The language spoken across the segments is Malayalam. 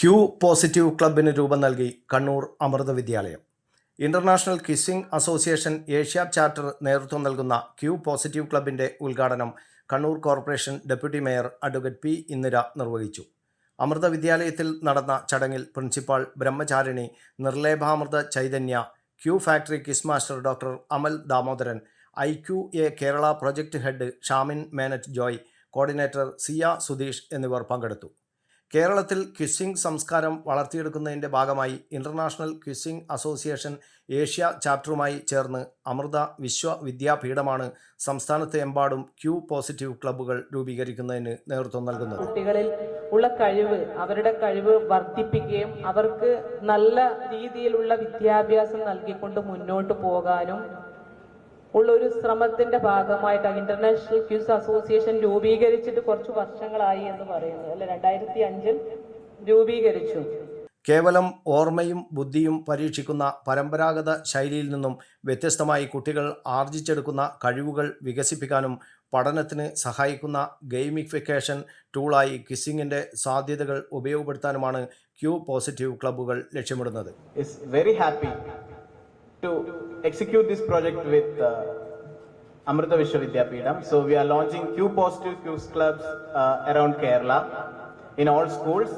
ക്യൂ പോസിറ്റീവ് ക്ലബിന് രൂപം നൽകി Kannur Amrita Vidyalayam. International quizzing association Asia chapter നേതൃത്വം നൽകുന്ന ക്യൂ പോസിറ്റീവ് ക്ലബിന്റെ ഉദ്ഘാടനം Kannur corporation deputy mayor advocate P Indira നിർവഹിച്ചു. അമൃത വിദ്യാലയത്തിൽ നടന്ന ചടങ്ങിൽ principal Brahmacharini Nirlebhamrita Chaitanya Q factory quiz master doctor Amal Damodaran I Q A Kerala project head Shamin Menet Joy coordinator Siya Sudheesh എന്നിവർ പങ്കെടുത്തു. കേരളത്തിൽ ക്വിസിംഗ് സംസ്കാരം വളർത്തിയെടുക്കുന്നതിന്റെ ഭാഗമായി ഇന്റർനാഷണൽ ക്വിസിംഗ് അസോസിയേഷൻ ഏഷ്യ ചാപ്റ്ററുമായി ചേർന്ന് അമൃത വിശ്വവിദ്യാപീഠമാണ് സംസ്ഥാനത്തെ എമ്പാടും ക്യൂ പോസിറ്റീവ് ക്ലബ്ബുകൾ രൂപീകരിക്കുന്നതിന് നേതൃത്വം നൽകുന്നത്. കുട്ടികളിൽ ഉള്ള കഴിവ് അവരുടെ കഴിവ് വർദ്ധിപ്പിക്കുകയും അവർക്ക് നല്ല രീതിയിലുള്ള വിദ്യാഭ്യാസം നൽകിക്കൊണ്ട് മുന്നോട്ട് പോകാനും ഉള്ള ഒരു ശ്രമത്തിന്റെ ഭാഗമായിട്ട് ഇന്റർനാഷണൽ ക്യൂസ് അസോസിയേഷൻ രൂപീകരിച്ചിട്ട് കുറച്ച് വർഷങ്ങളായി എന്ന് പറയുന്നു അല്ലെ? രണ്ടായിരത്തി അഞ്ചിൽ രൂപീകരിച്ചു. കേവലം ഓർമ്മയും ബുദ്ധിയും പരീക്ഷിക്കുന്ന പരമ്പരാഗത ശൈലിയിൽ നിന്നും വ്യത്യസ്തമായി കുട്ടികൾ ആർജിച്ചെടുക്കുന്ന കഴിവുകൾ വികസിപ്പിക്കാനും പഠനത്തിന് സഹായിക്കുന്ന ഗെയിമിഫിക്കേഷൻ ടൂളായി കിസ്സിങ്ങിന്റെ സാധ്യതകൾ ഉപയോഗപ്പെടുത്താനുമാണ് ക്യൂ പോസിറ്റീവ് ക്ലബ്ബുകൾ ലക്ഷ്യമിടുന്നത്. It's very happy to execute this project with uh, Amrita Vishwavidyapeetham. So we are launching Q positive Q clubs uh, around Kerala in all schools.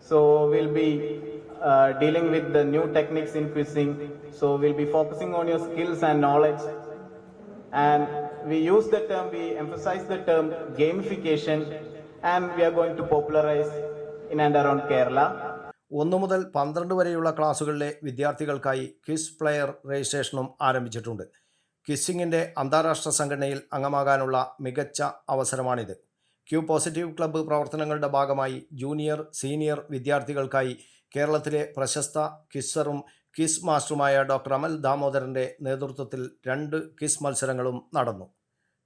So we'll be uh, dealing with the new techniques in quizzing. So we'll be focusing on your skills and knowledge. And we use the term, we emphasize the term gamification, and we are going to popularize in and around Kerala. ഒന്നു മുതൽ പന്ത്രണ്ട് വരെയുള്ള ക്ലാസ്സുകളിലെ വിദ്യാർത്ഥികൾക്കായി കിസ് പ്ലെയർ രജിസ്ട്രേഷനും ആരംഭിച്ചിട്ടുണ്ട്. ക്വിസ്സിങ്ങിന്റെ അന്താരാഷ്ട്ര സംഘടനയിൽ അംഗമാകാനുള്ള മികച്ച അവസരമാണിത്. ക്യൂ പോസിറ്റീവ് ക്ലബ്ബ് പ്രവർത്തനങ്ങളുടെ ഭാഗമായി ജൂനിയർ സീനിയർ വിദ്യാർത്ഥികൾക്കായി കേരളത്തിലെ പ്രശസ്ത കിസ്സറും കിസ് മാസ്റ്ററുമായ ഡോക്ടർ അമൽ ദാമോദരന്റെ നേതൃത്വത്തിൽ രണ്ട് കിസ് മത്സരങ്ങളും നടന്നു.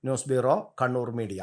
News bureau Kannur media.